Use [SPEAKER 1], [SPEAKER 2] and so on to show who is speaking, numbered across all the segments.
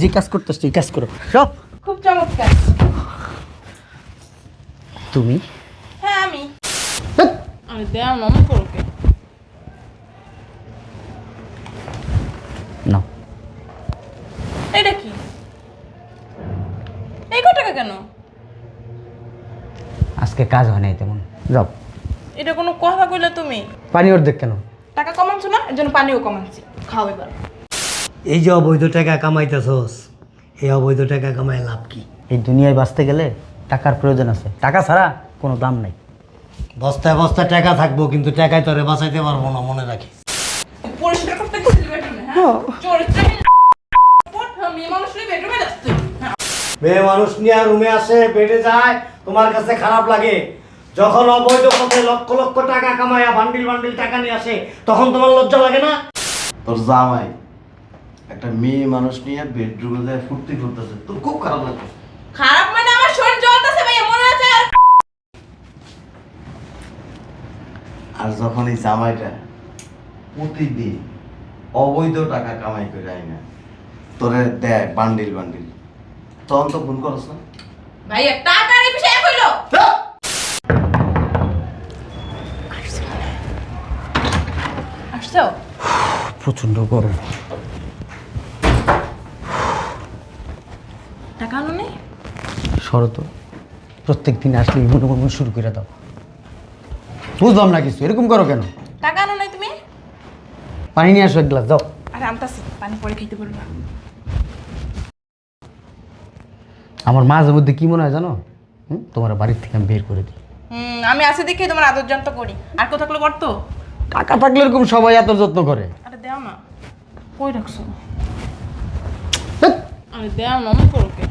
[SPEAKER 1] যে কাজ করতেছ তুই কাজ করো। সব
[SPEAKER 2] খুব চমৎকার।
[SPEAKER 1] তুমি?
[SPEAKER 2] হ্যাঁ আমি। আমি দেওয়া মামা করোকে
[SPEAKER 1] না
[SPEAKER 2] এটা কি? এই কত টাকা কেন?
[SPEAKER 1] আজকে কাজ হয় নাই তেমন। যাও।
[SPEAKER 2] এটা কোনো কথা কইলে তুমি?
[SPEAKER 1] পানি অর্ধেক কেন?
[SPEAKER 2] টাকা কমাচ্ছো না? এর জন্য পানিও কমাচ্ছি খাও এবার।
[SPEAKER 3] এই যে অবৈধ টাকা কামাইতেছস এই অবৈধ টাকা কামাই লাভ কি?
[SPEAKER 1] এই দুনিয়ায় বাঁচতে গেলে টাকার প্রয়োজন আছে। টাকা ছাড়া কোনো দাম নাই।
[SPEAKER 3] বস্তায় বস্তায় টাকা থাকব কিন্তু টাকায় তোরে বাঁচাইতে পারব না মনে রাখিস।
[SPEAKER 2] পরিষ্কার করতে গেছিলি বেডরুমে হ্যাঁ? হ্যাঁ, হ্যাঁ।
[SPEAKER 3] মেয়ে মানুষ নিয়ে রুমে আসে বেডে যায় তোমার কাছে খারাপ লাগে। যখন অবৈধ পথে লক্ষ লক্ষ টাকা কামায়া বান্ডিল বান্ডিল টাকা নিয়ে আসে তখন তোমার লজ্জা লাগে না?
[SPEAKER 4] তোর জামাই একটা মেয়ে মানুষ নিয়ে বেডরুমে যায় ফুর্তি করতেছে। তোর খুব খারাপ লাগছে
[SPEAKER 2] খারাপ মানে আমার শরীর জ্বলতেছে ভাই মনে আছে আর
[SPEAKER 4] আর যখন এই জামাইটা প্রতিদিন অবৈধ টাকা কামাই করে আয় না তোরে দেয় বান্ডিল বান্ডিল তখন তো ভুল করস না?
[SPEAKER 2] ভাই টাকার এই বিষয়ে কইলো আসছো?
[SPEAKER 1] প্রচণ্ড গরম।
[SPEAKER 2] টাকা আনো নেই
[SPEAKER 1] শরত প্রত্যেক দিন আসলে মনে মনে শুরু করে দাও। বুঝলাম না কিছু এরকম করো কেন?
[SPEAKER 2] টাকা আনো নাই তুমি?
[SPEAKER 1] পানি নিয়ে আসো এক গ্লাস যাও।
[SPEAKER 2] আরে পানি পরে বলবা।
[SPEAKER 1] আমার মাঝে মধ্যে কি মনে হয় জানো? হুম? তোমার বাড়ির থেকে আমি বের করে দিই।
[SPEAKER 2] হুম আমি আসে দেখে তোমার আদর যন্ত্র করি। আর কোথাও থাকলে করতো
[SPEAKER 1] টাকা থাকলে এরকম সবাই এত যত্ন করে।
[SPEAKER 2] আরে দেও না। কই রাখছো?
[SPEAKER 1] ধ্যাৎ,
[SPEAKER 2] আরে দেও না আমি করোকে।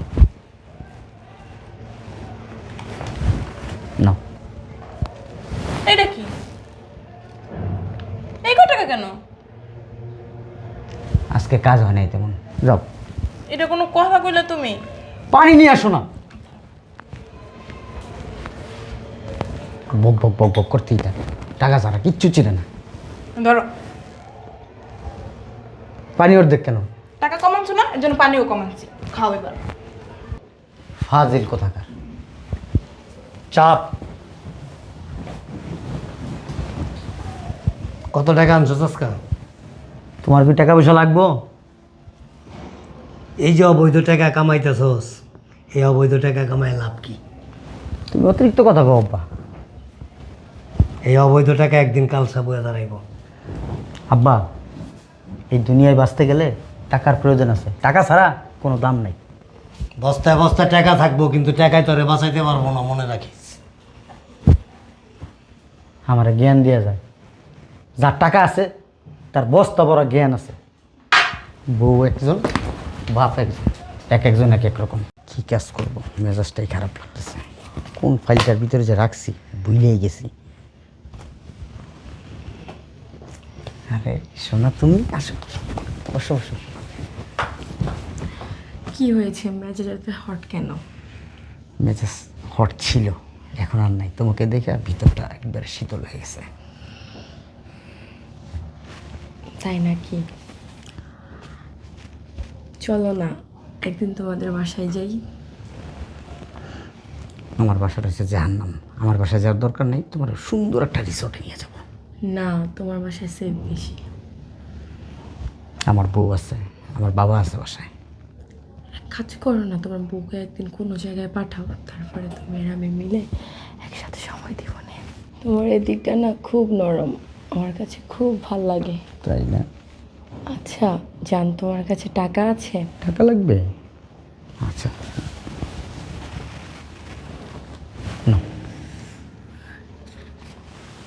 [SPEAKER 1] নাও
[SPEAKER 2] এটা কি? এই কত টাকা কেন?
[SPEAKER 1] আজকে কাজ হয় নাই তেমন। যাও।
[SPEAKER 2] এটা কোনো কথা কইলে তুমি?
[SPEAKER 1] পানি নিয়ে আসো না। বক বক বক বক করতেই থাকে। টাকা ছাড়া কিচ্ছু চিনে না।
[SPEAKER 2] ধরো।
[SPEAKER 1] পানি অর্ধেক কেন?
[SPEAKER 2] টাকা কমাচ্ছো না এর জন্য পানিও কমাচ্ছি খাও এবার।
[SPEAKER 1] ফাজিল কোথাকার?
[SPEAKER 3] চাপ। কত টাকা আনছো আজকা
[SPEAKER 1] তোমার কি টাকা পয়সা লাগবো?
[SPEAKER 3] এই যে অবৈধ টাকা কামাইতেছস এই অবৈধ টাকা কামাই লাভ কি?
[SPEAKER 1] তুমি অতিরিক্ত কথা কও আব্বা।
[SPEAKER 3] এই অবৈধ টাকা একদিন কালসা বয়ে দাঁড়াইব।
[SPEAKER 1] আব্বা এই দুনিয়ায় বাঁচতে গেলে টাকার প্রয়োজন আছে। টাকা ছাড়া কোনো দাম নাই।
[SPEAKER 3] বস্তায় বস্তায় টাকা থাকব কিন্তু টাকায় তোরে বাঁচাইতে পারব না মনে রাখিস।
[SPEAKER 1] আমার জ্ঞান দেওয়া যায়। যার টাকা আছে তার বস্তা বড় জ্ঞান আছে। বউ একজন বাপ একজন এক একজন এক এক রকম। কী কাজ করব? মেজাজটাই খারাপ লাগতেছে। কোন ফাইলটার ভিতরে যে রাখছি ভুলেই গেছি। আরে শোনা তুমি আসো। বসো বসো।
[SPEAKER 5] কি হয়েছে? মেজাজ এত হট কেন?
[SPEAKER 1] মেজাজ হট ছিল। এখন আর নাই। তোমাকে দেখে আর ভিতরটা একবারে শীতল হয়ে গেছে।
[SPEAKER 5] তাই নাকি? চলো না একদিন তোমাদের বাসায় যাই।
[SPEAKER 1] আমার বাসাটা হচ্ছে জাহান্নাম। আমার বাসায় যাওয়ার দরকার নেই। তোমার সুন্দর একটা রিসোর্টে নিয়ে যাব।
[SPEAKER 5] না তোমার বাসায় সেফ বেশি।
[SPEAKER 1] আমার বউ আছে আমার বাবা আছে বাসায়।
[SPEAKER 5] কাজ করো না তোমার বউকে একদিন কোনো জায়গায় পাঠাও তারপরে তুমি আর আমি মিলে একসাথে সময় দিব না। তোমার এই দিকটা না খুব নরম আমার কাছে খুব ভালো লাগে।
[SPEAKER 1] তাই না?
[SPEAKER 5] আচ্ছা জান তোমার কাছে টাকা আছে?
[SPEAKER 1] টাকা লাগবে? আচ্ছা।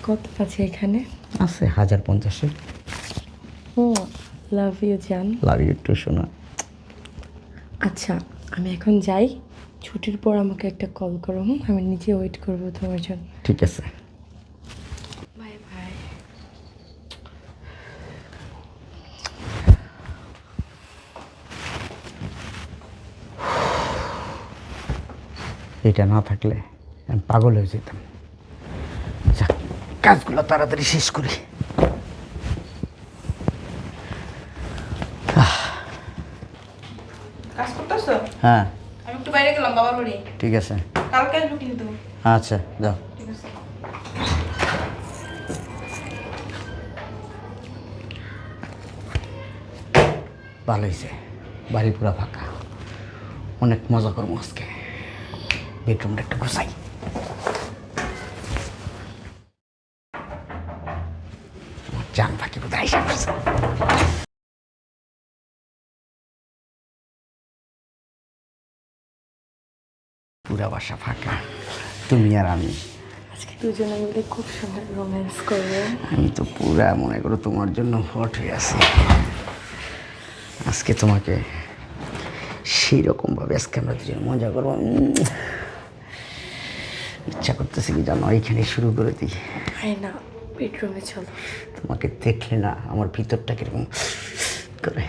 [SPEAKER 5] কত আছে এখানে?
[SPEAKER 1] আছে হাজার পঞ্চাশে
[SPEAKER 5] লাভ ইউ জান।
[SPEAKER 1] লাভ ইউ টু শোনা
[SPEAKER 5] আচ্ছা আমি এখন যাই। ছুটির পর আমাকে একটা কল করো হুম? আমি নিজে ওয়েট করব তোমার জন্য।
[SPEAKER 1] ঠিক আছে।
[SPEAKER 5] বাই বাই
[SPEAKER 1] এটা না থাকলে আমি পাগল হয়ে যেতাম। কাজগুলো তাড়াতাড়ি শেষ করি। হ্যাঁ।
[SPEAKER 2] আমি একটু বাইরে গেলাম বাবার বাড়ি।
[SPEAKER 1] ঠিক আছে।
[SPEAKER 2] কালকে আসব কিন্তু।
[SPEAKER 1] আচ্ছা যাও।
[SPEAKER 2] ঠিক আছে।
[SPEAKER 1] ভালো হয়েছে বাড়ি পুরা ফাঁকা। অনেক মজা করব আজকে। বেডরুমটা একটু গুছাই। পুরা বাসা ফাঁকা। তুমি আর আমি।
[SPEAKER 5] আজকে দুজনে মিলে খুব সুন্দর রোম্যান্স করব।
[SPEAKER 1] আমি তো পুরা মনে করো তোমার জন্য হট হয়ে আছি। আজকে তোমাকে সেই রকমভাবে আজকে আমরা দুজন মজা করব। ইচ্ছা করতেছে কি জানো এইখানে শুরু করে দিই।
[SPEAKER 5] আয় না বেডরুমে চলো।
[SPEAKER 1] তোমাকে দেখলে না আমার ভিতরটা কীরকম করে।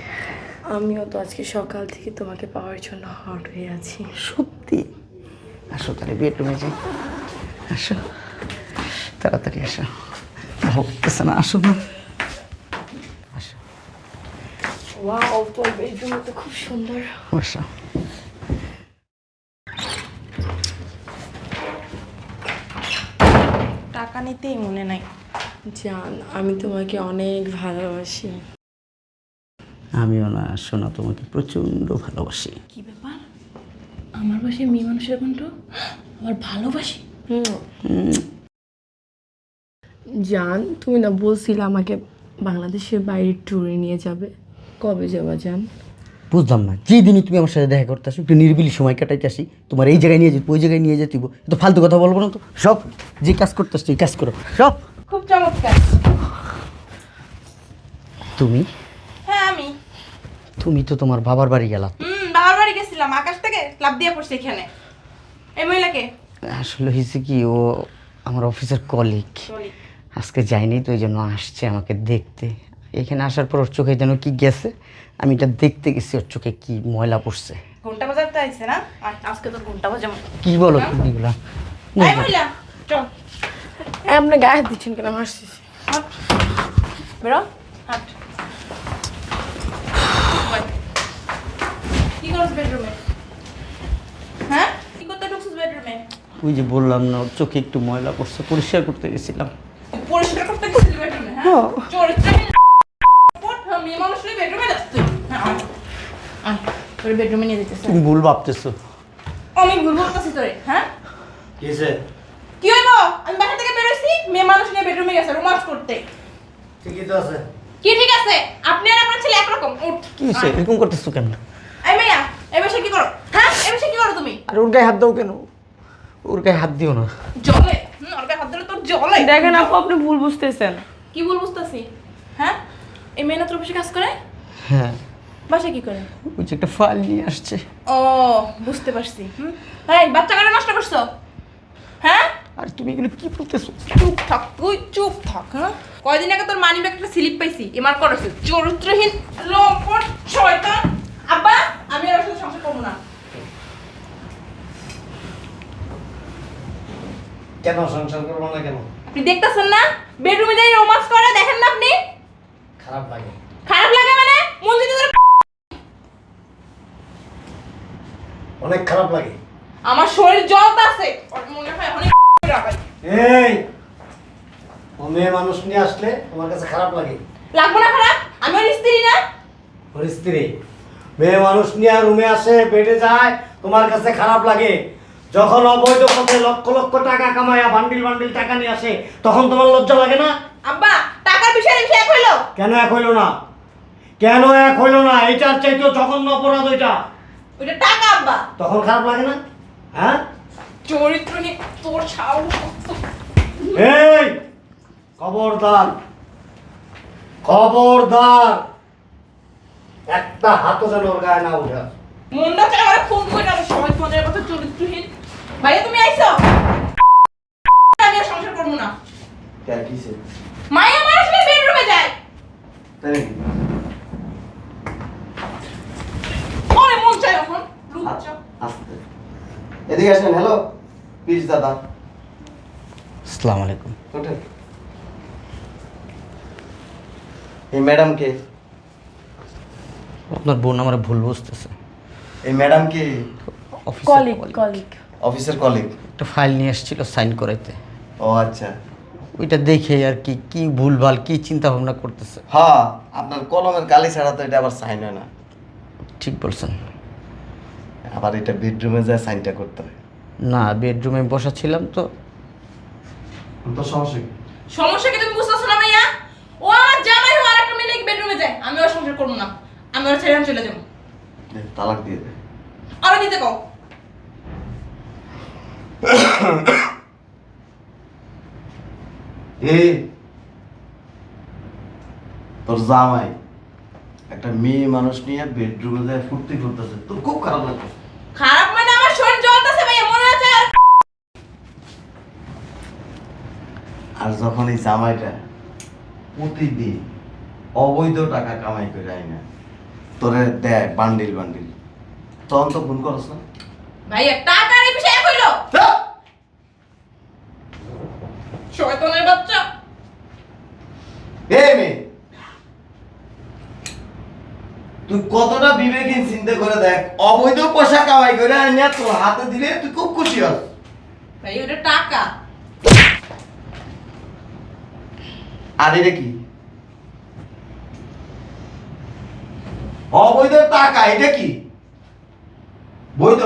[SPEAKER 5] আমিও তো আজকে সকাল থেকে তোমাকে পাওয়ার জন্য হট হয়ে আছি।
[SPEAKER 1] সত্যি? আসো তাহলে বেডরুমে যাই। আসো তাড়াতাড়ি আসো। হচ্ছে না আসো না। আসো।
[SPEAKER 5] ওয়াও তোর বেডরুমে তো খুব সুন্দর।
[SPEAKER 1] বসো।
[SPEAKER 2] টাকা নিতেই মনে নাই।
[SPEAKER 5] জান আমি তোমাকে অনেক ভালোবাসি।
[SPEAKER 1] আমিও না শোনা তোমাকে প্রচণ্ড ভালোবাসি।
[SPEAKER 2] কি ব্যাপার? আমার বাসায় মেয়ে মানুষের কণ্ঠ আবার ভালোবাসি।
[SPEAKER 5] হুম। জান তুমি না বলছিলে আমাকে বাংলাদেশের বাইরে ট্যুরে নিয়ে যাবে। কবে যাবা জান?
[SPEAKER 1] বুঝলাম না যেই দিনই তুমি আমার সাথে দেখা করতে আসো একটু নিরিবিলি সময় কাটাইতে আসি। তোমার এই জায়গায় নিয়ে যেতে ওই জায়গায় নিয়ে যেতে তো ফালতু কথা বলব না তো। সব যে কাজ করতে আসছো এই কাজ করো। সব।
[SPEAKER 2] খুব চমৎকার।
[SPEAKER 1] তুমি?
[SPEAKER 2] হ্যাঁ আমি।
[SPEAKER 1] তুমি তো তোমার বাবার বাড়ি গেলা।
[SPEAKER 2] গেছিলাম আকাশ থেকে লাভ দিয়ে পড়ছে এখানে। এই মহিলাকে?
[SPEAKER 1] আসলে হয়েছে কি ও আমার অফিসের কলিগ আজকে যাইনি তো ওই জন্য আসছে আমাকে দেখতে। এখানে আসার পর ওর চোখে যেন কি গেছে আমি এটা দেখতে গেছি ওর চোখে কি ময়লা পড়ছে।
[SPEAKER 2] ঘণ্টা বাজারতে আইছে না? আজকে তোর ঘণ্টা বাজাবো।
[SPEAKER 1] কি বলো তুমি এগুলা?
[SPEAKER 2] এই মহিলা চল।
[SPEAKER 5] আপনি গায়ে দিচ্ছেন কেন?
[SPEAKER 2] হাট। বেরো। হাট। কি বেডরুমে হ্যাঁ? কি করতে ঢুকছিস বেডরুমে
[SPEAKER 1] ওই যে বললাম না ওর চোখে একটু ময়লা পড়ছে পরিষ্কার করতে গেছিলাম।
[SPEAKER 2] পরিষ্কার করতে গেছিলি বেডরুমে হ্যাঁ? চরিত্রহীন হ্যাঁ, মেয়ে মানুষ নিয়ে বেডরুমে যাস তুই হ্যাঁ আয়। আয় তোর বেডরুমে নিয়ে যেতেছে।
[SPEAKER 1] তুমি ভুল ভাবতেছো।
[SPEAKER 2] আমি ভুল বলতেছি তোরে হ্যাঁ?
[SPEAKER 3] কিসে
[SPEAKER 2] কি হইব? আমি বাসা থেকে বেরোইছি মেয়ে মানুষ নিয়ে বেডরুমে গেছে রোমান্স করতে।
[SPEAKER 3] ঠিকই তো আছে।
[SPEAKER 2] কি ঠিক আছে? আপনি আর আপনার ছেলে একরকম উঠ।
[SPEAKER 1] কি এরকম করতেছো কেন?
[SPEAKER 2] এই মেয়া এই বসে কি করো? হ্যাঁ? এই বসে কি করো তুমি?
[SPEAKER 1] আর ওর গায়ে হাত দাও কেন? ওর গায়ে হাত দিও না।
[SPEAKER 2] জলে? হুম ওর গায়ে হাত দিলে তোর জলে।
[SPEAKER 5] দেখেন আপু আপনি ভুল বুঝতেছেন।
[SPEAKER 2] কি বুঝতেছি? হ্যাঁ? এই মেয়ে না তোর বসে কাজ করে?
[SPEAKER 1] হ্যাঁ।
[SPEAKER 2] বাসা কি করে?
[SPEAKER 1] ওই যে একটা ফাইল নিয়ে আসছে।
[SPEAKER 2] ও বুঝতে পারছি হুম। এই বাচ্চা কাটা নষ্ট করছ? হ্যাঁ?
[SPEAKER 1] আর তুমি এগুলো কি বলতেছো?
[SPEAKER 2] চুপ থাক তুই চুপ থাক হ্যাঁ? কয়দিন আগে তোর মানি ব্যাগ একটা স্লিপ পাইছি এমার করেছে। চরিত্রহীন লম্পট শয়তান। আব্বা! আমি আর ওর সংসার করব না।
[SPEAKER 3] কেন সংসার করব না কেন?
[SPEAKER 2] আপনি দেখতেছেন না? বেডরুমে যাই রোমান্স করে দেখেন না আপনি?
[SPEAKER 3] খারাপ লাগে।
[SPEAKER 2] খারাপ লাগে মানে? মন যদি
[SPEAKER 3] অনেক খারাপ লাগে।
[SPEAKER 2] আমার শরীর জল আছে। মনে হয় অনেক
[SPEAKER 3] এই ও মেয়ে মানুষ নিয়ে আসলে তোমার কাছে খারাপ লাগে।
[SPEAKER 2] লাগবো না খারাপ? আমি ওর স্ত্রী না?
[SPEAKER 3] ওর স্ত্রী। মেয়ে মানুষ নিয়ে রুমে আসে বেডে যায় তোমার কাছে খারাপ লাগে। যখন অবৈধ পথে লক্ষ লক্ষ টাকা কামায়া বান্ডিল বান্ডিল টাকা নিয়ে আসে তখন তোমার লজ্জা লাগে না?
[SPEAKER 2] আব্বা টাকার বিষয়ে বিষয় এক হইল?
[SPEAKER 3] কেন এক হইল না? কেন এক হইল না? এটার চাইতেও জঘন্য অপরাধ ওইটা।
[SPEAKER 2] ওইটা টাকা আব্বা।
[SPEAKER 3] তখন খারাপ লাগে না? হ্যাঁ?
[SPEAKER 2] চরিত্রহীন তোর সাহস
[SPEAKER 3] এই খবরদার। খবরদার। একটা হাতও যেন ওর গায়ে না উঠে
[SPEAKER 2] মনটা চাই আমার ফোন করে আমি সবাই ফোনের কথা চরিত্রহীন? ভাইয়া তুমি আইছো আমি আর সংসার করব না।
[SPEAKER 4] কে কিসে
[SPEAKER 2] মায়া মানুষ নিয়ে বেডরুমে যায়।
[SPEAKER 4] তাই নাকি
[SPEAKER 2] ওরে মন চায় এখন। লুচ্চা
[SPEAKER 4] আসতে। এদিকে আসেন হ্যালো প্লিজ দাদা।
[SPEAKER 1] আসসালামু আলাইকুম।
[SPEAKER 4] ওঠেন এই ম্যাডামকে
[SPEAKER 1] আপনার বোন আমার ভুল বুঝতেছে।
[SPEAKER 4] এই ম্যাডাম কি?
[SPEAKER 5] কলিগ কলিগ
[SPEAKER 4] অফিসের কলিগ
[SPEAKER 1] একটা ফাইল নিয়ে এসেছিল সাইন করাইতে।
[SPEAKER 4] ও আচ্ছা।
[SPEAKER 1] ওইটা দেখে আর কি কি ভুলভাল কি চিন্তা ভাবনা করতেছে।
[SPEAKER 4] হ্যাঁ আপনার কলমের কালি ছাড়া তো এটা আবার সাইন হয় না।
[SPEAKER 1] ঠিক বলছেন।
[SPEAKER 4] আবার এটা বেডরুমে যায় সাইনটা করতে হয়।
[SPEAKER 1] না বেডরুমে বসা ছিলাম তো।
[SPEAKER 4] তো সমস্যা কি?
[SPEAKER 2] সমস্যা কি তুমি বুঝতেছো না ভাইয়া? ও আমার জামাই হো আরেকটা মেয়ে বেডরুমে যায়? আমি ওর সংসার করব না। আমি ওর ছেড়ে চলে যাব।
[SPEAKER 4] তালাক দিয়ে দে।
[SPEAKER 2] আরও দিতে কও।
[SPEAKER 4] এই তোর জামাই একটা মেয়ে মানুষ নিয়ে বেডরুমে যায় ফুর্তি করতেছে তোর খুব খারাপ লাগছে
[SPEAKER 2] খারাপ মানে আমার শরীর জ্বলতেছে ভাইয়া মনে হচ্ছে আর
[SPEAKER 4] আর যখন এই জামাইটা প্রতিদিন অবৈধ টাকা কামাই করে আয় না তোরে দেয় বান্ডিল বান্ডিল। তখন তো ফোন করস না।
[SPEAKER 2] ভাইয়া টাকার এই বিষয়ে কইলো শয়তানের বাচ্চা।
[SPEAKER 4] এই মেয়ে। তুই কতটা বিবেকহীন চিন্তা করে দেখ। অবৈধ পয়সা কামাই করে আনিয়া তোর হাতে দিলে তুই খুব খুশি হস।
[SPEAKER 2] ভাই ওটা টাকা।
[SPEAKER 4] আর এটা কি? অবৈধ টাকা এটা কি? বৈধ?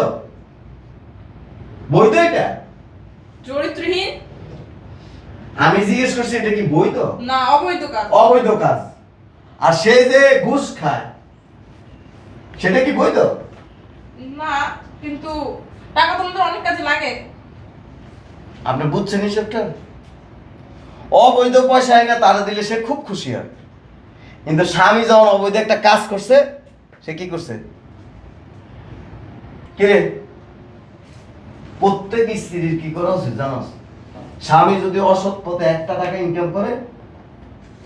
[SPEAKER 4] বৈধ এটা?
[SPEAKER 2] চরিত্রহীন?
[SPEAKER 4] আমি জিজ্ঞেস করছি এটা কি বৈধ?
[SPEAKER 2] না অবৈধ কাজ।
[SPEAKER 4] অবৈধ কাজ। আর সে যে ঘুষ খায় সেটা কি বৈধ?
[SPEAKER 2] না কিন্তু টাকা তোমাদের অনেক কাজে লাগে।
[SPEAKER 4] আপনি বুঝছেন হিসেবটা অবৈধ পয়সা এনে তারা দিলে সে খুব খুশি হয়। কিন্তু স্বামী যখন অবৈধ একটা কাজ করছে সে কি করছে? কিরে প্রত্যেক স্ত্রীর কি করা উচিত জানোস? স্বামী যদি অসৎ পথে একটা টাকা ইনকাম করে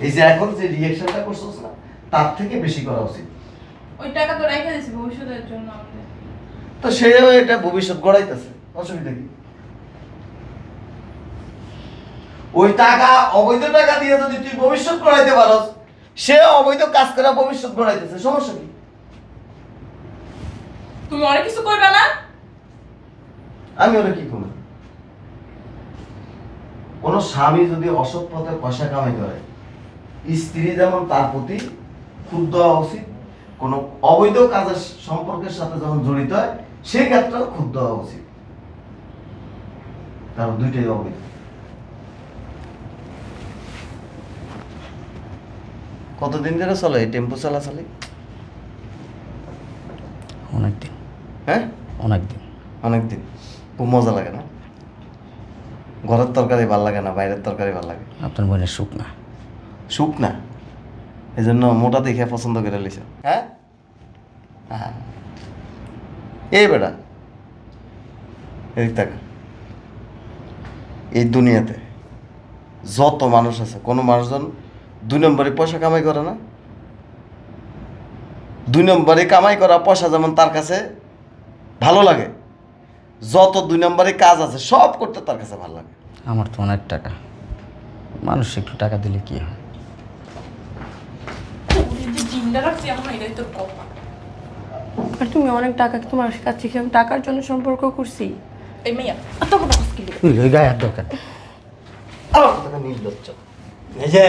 [SPEAKER 4] এই যে এখন যে রিয়েকশনটা করছিস না তার থেকে বেশি করা উচিত।
[SPEAKER 2] ওই টাকা তো রেখে দিয়েছি ভবিষ্যতের জন্য আমাদের।
[SPEAKER 4] তো সেও এটা ভবিষ্যৎ গড়াইতেছে অসুবিধা কি? ওই টাকা অবৈধ টাকা দিয়ে যদি তুই ভবিষ্যৎ গড়াইতে পারস সে অবৈধ কাজ করে ভবিষ্যৎ গড়াইতেছে সমস্যা কি?
[SPEAKER 2] তুমি অনেক কিছু করবে না?
[SPEAKER 4] আমি ওরা কি করব? কোন স্বামী যদি অসৎ পথে পয়সা কামাই করে স্ত্রী যেমন তার প্রতি ক্ষুব্ধ হওয়া উচিত কোন অবৈধ কাজের সম্পর্কের সাথে যখন জড়িত হয় সেই ক্ষেত্রেও ক্ষুব্ধ হওয়া উচিত। কারণ দুইটাই অবৈধ। কতদিন ধরে চলে? এই টেম্পো চালাচালি
[SPEAKER 1] অনেক দিন
[SPEAKER 4] হ্যাঁ?
[SPEAKER 1] অনেক দিন
[SPEAKER 4] অনেক দিন খুব মজা লাগে না? ঘরের তরকারি ভালো লাগে না বাইরের তরকারি ভালো লাগে?
[SPEAKER 1] আপনার বোনের সুখ না
[SPEAKER 4] সুখ না এই জন্য মোটা দেখে পছন্দ করে লিছে। হ্যাঁ? হ্যাঁ। এই বেটা। এদিক এই দুনিয়াতে যত মানুষ আছে কোনো মানুষজন দুই নম্বরে পয়সা কামাই করে না? দুই নম্বরে কামাই করা পয়সা যেমন তার কাছে ভালো লাগে যত দুই নম্বরে কাজ আছে সব করতে তার কাছে ভালো লাগে।
[SPEAKER 1] আমার তো অনেক টাকা। মানুষ একটু টাকা দিলে কি হয়?
[SPEAKER 5] আর তুমি অনেক টাকা তোমার কাছ থেকে আমি টাকার জন্য সম্পর্ক করছি?
[SPEAKER 2] এই মেয়া এত
[SPEAKER 1] গায়ে হাত দরকার।
[SPEAKER 4] আমার কথা নির্লজ্জ।
[SPEAKER 3] এই যে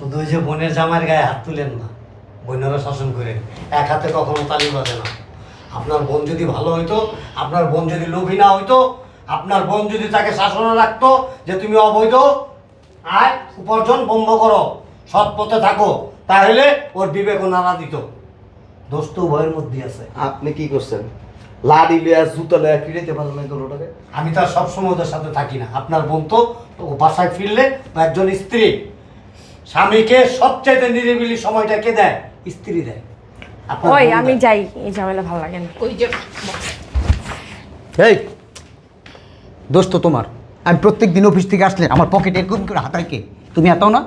[SPEAKER 3] শুধু ওই যে বোনের জামাইয়ের গায়ে হাত তুলেন না বোনেরা শাসন করেন। এক হাতে কখনো তালি বাজে না। আপনার বোন যদি ভালো হইতো আপনার বোন যদি লোভী না হইতো আপনার বোন যদি তাকে শাসনে রাখতো যে তুমি অবৈধ আয় উপার্জন বন্ধ করো সৎ পথে থাকো তাহলে ওর বিবেক নাড়া দিত। দোষ তো উভয়ের মধ্যে আছে।
[SPEAKER 4] আপনি কি করছেন? লাড়ি লিয়া জুতা লিয়া ফিরাইতে পারেন না গরুটাকে
[SPEAKER 3] আমি তার সবসময় ওদের সাথে থাকি না। আপনার বোন তো তো ও বাসায় ফিরলে একজন স্ত্রী স্বামীকে সবচাইতে নিরিবিলি সময়টা কে দেয়? স্ত্রী দেয়।
[SPEAKER 5] ওই আমি যাই এই ঝামেলা ভালো লাগে না।
[SPEAKER 2] ওই যে
[SPEAKER 1] এই দোষ তো তোমার। আমি প্রত্যেক দিন অফিস থেকে আসলে আমার পকেটে এরকম করে হাতায় কে তুমি এতাও না?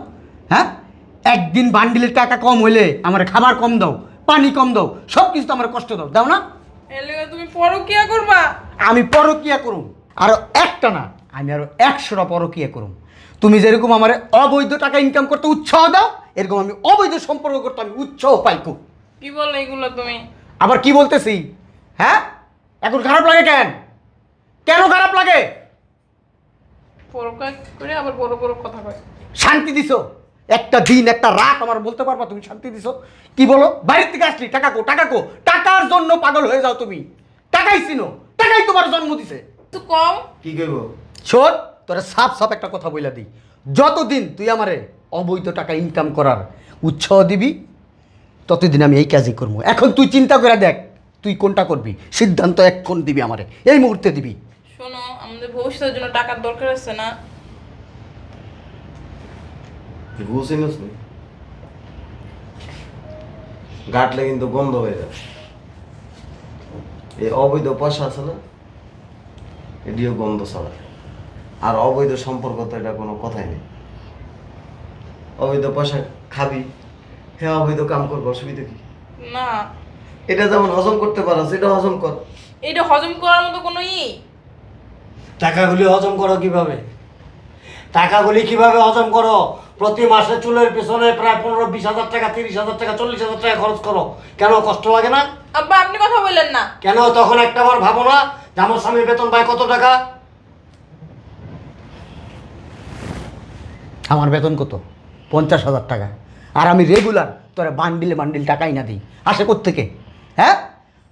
[SPEAKER 1] হ্যাঁ? একদিন বান্ডিলের টাকা কম হইলে আমার খাবার কম দাও পানি কম দাও সব কিছু তো আমার কষ্ট দাও। দাও না?
[SPEAKER 2] তুমি পরকিয়া করবা?
[SPEAKER 1] আমি পরকিয়া করুম। আরও একটা না আমি আরও একশোটা পরকিয়া করুম। তুমি যেরকম আমার অবৈধ টাকা ইনকাম করতে উৎসাহ দাও এরকম আমি অবৈধ সম্পর্ক করতে আমি উৎসাহ পাই খুব।
[SPEAKER 2] কি বললে এগুলো তুমি?
[SPEAKER 1] আবার কি বলতেছি? হ্যাঁ? এখন খারাপ লাগে কেন? কেন খারাপ লাগে?
[SPEAKER 2] করে আবার বড় বড় কথা কয়।
[SPEAKER 1] শান্তি দিছো? একটা দিন একটা রাত আমার বলতে পারবা তুমি শান্তি দিছো? কি বলো? বাইরের থেকে আসলি টাকা কো টাকা কো টাকার জন্য পাগল হয়ে যাও তুমি। টাকাই চিনো টাকাই তোমার জন্ম দিছে।
[SPEAKER 2] তো কম।
[SPEAKER 4] কি করব
[SPEAKER 1] শোন তোরা সাপ সাফ একটা কথা বইলা দিই। যতদিন তুই আমারে অবৈধ টাকা ইনকাম করার উৎসাহ দিবি ততদিন আমি এই কাজই করব। এখন তুই চিন্তা করে দেখ তুই কোনটা করবি? সিদ্ধান্ত এক কোন দিবি আমারে। এই মুহূর্তে দিবি।
[SPEAKER 2] শোনো আমাদের ভবিষ্যতের জন্য টাকার দরকার আছে না?
[SPEAKER 4] ঘুষ এনেছ গাটলে কিন্তু গন্ধ হয়ে যাবে। এই অবৈধ পয়সা আছে না? এটিও গন্ধ ছড়ায় আর অবৈধ সম্পর্ক তো এটা কোনো কথাই নেই। অবৈধ পয়সা খাবি হ্যাঁ অবৈধ কাম করব অসুবিধা কি?
[SPEAKER 2] না।
[SPEAKER 4] এটা যেমন হজম করতে পারো সেটা হজম কর।
[SPEAKER 2] এটা হজম করার মতো কোনো ই?
[SPEAKER 3] টাকাগুলি হজম করো কীভাবে? টাকাগুলি কীভাবে হজম করো? প্রতি মাসে চুলের পেছনে প্রায় পনেরো বিশ হাজার টাকা তিরিশ হাজার টাকা চল্লিশ হাজার টাকা খরচ করো। কেন কষ্ট লাগে না?
[SPEAKER 2] আব্বা আপনি কথা বললেন না।
[SPEAKER 3] কেন তখন একটা বার ভাবো না যে আমার স্বামীর বেতন পায় কত টাকা?
[SPEAKER 1] আমার বেতন কত? পঞ্চাশ হাজার টাকা। আর আমি রেগুলার তোরা বান্ডিলে বান্ডিল টাকাই না দিই। আসে থেকে হ্যাঁ?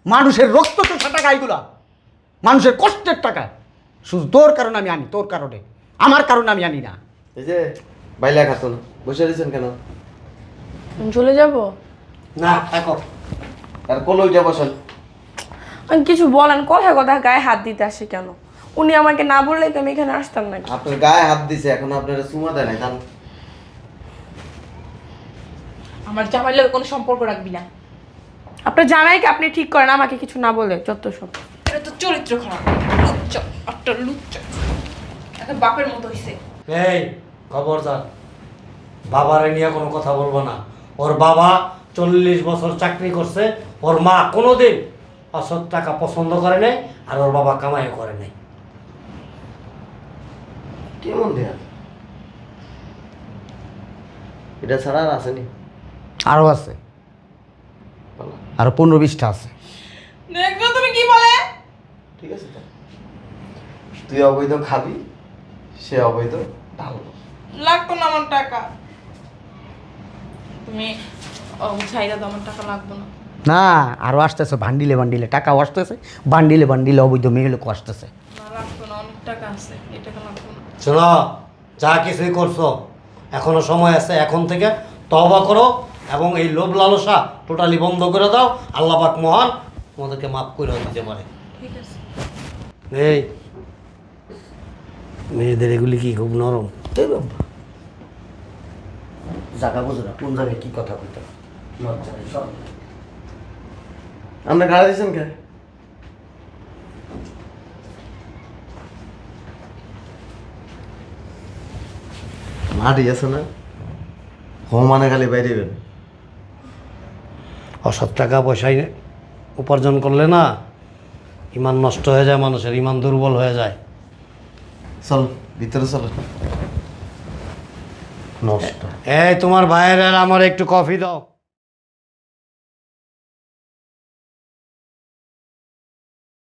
[SPEAKER 1] মানুষের রক্ত চোষা টাকা এগুলা। মানুষের কষ্টের টাকা। শুধু তোর কারণে আমি আনি তোর কারণে। আমার কারণে আমি আনি না।
[SPEAKER 4] এই যে বাইলা খাতুন। বসে রয়েছেন কেন?
[SPEAKER 5] চলে যাব?
[SPEAKER 3] না থাকো।
[SPEAKER 4] আর কোলো উঠে বসেন।
[SPEAKER 5] আমি কিছু বলেন কথায় কথা গায়ে হাত দিতে আসে কেন? উনি আমাকে না বললে তো আমি এখানে আসতাম না
[SPEAKER 4] আপনার গায়ে হাত দিছে এখন আপনারা চুমা দেয় জান
[SPEAKER 2] আমার জামাইয়ের লগে কোনো সম্পর্ক রাখবি না।
[SPEAKER 5] আপনার জামাইকে আপনি ঠিক করেন আমাকে কিছু না বলে যত সব।
[SPEAKER 2] এটা তো চরিত্র খারাপ। লুচ্চা একটা লুচ্চা। এখন বাপের মতো হইছে।
[SPEAKER 3] এই খবরদার। বাবারে নিয়ে কোনো কথা বলব না। ওর বাবা চল্লিশ বছর চাকরি করছে ওর মা কোনোদিন অসৎ টাকা পছন্দ করে নাই আর ওর বাবা কামাইও করে নাই।
[SPEAKER 4] কেমন দেয়া এটা ছাড়া আর আসেনি
[SPEAKER 1] আরও আছে।
[SPEAKER 4] বলো।
[SPEAKER 1] আরও পনেরো বিশটা আছে।
[SPEAKER 2] দেখবে তুমি কি বলে?
[SPEAKER 4] ঠিক আছে তো। তুই অবৈধ খাবি সে অবৈধ ঢালবো।
[SPEAKER 2] লাগতো না আমার টাকা। তুমি ছাইরা তো আমার টাকা লাগতো না।
[SPEAKER 1] না আরও আসতেছে বান্ডিলে বান্ডিলে। টাকাও আসতেছে বান্ডিলে বান্ডিলে অবৈধ মেয়ে লোকও আসতেছে
[SPEAKER 2] না লাগতো না অনেক টাকা আছে। এই টাকা লাগতো না।
[SPEAKER 3] শোনো যা কিছুই করছ এখনও সময় আছে এখন থেকে তবা করো এবং এই লোভ লালসা টোটালি বন্ধ করে দাও আল্লাহ পাক মহান তোমাদেরকে মাফ করে দিতে পারে।
[SPEAKER 2] ঠিক আছে।
[SPEAKER 3] এই মেয়েদের এগুলি কি খুব নরম? জায়গা বুঝো না কোন জায়গায় কি কথা বলতে
[SPEAKER 4] আপনি গাড়ি দিয়েছেন কে? মাটি আছে না? হ মানে খালি বাইরেবেন
[SPEAKER 3] অসৎ টাকা পয়সায় উপার্জন করলে না ইমান নষ্ট হয়ে যায় মানুষের ইমান দুর্বল হয়ে যায়।
[SPEAKER 4] চল ভিতরে চল।
[SPEAKER 3] নষ্ট। এই তোমার ভাইয়ের আমার একটু কফি দাও।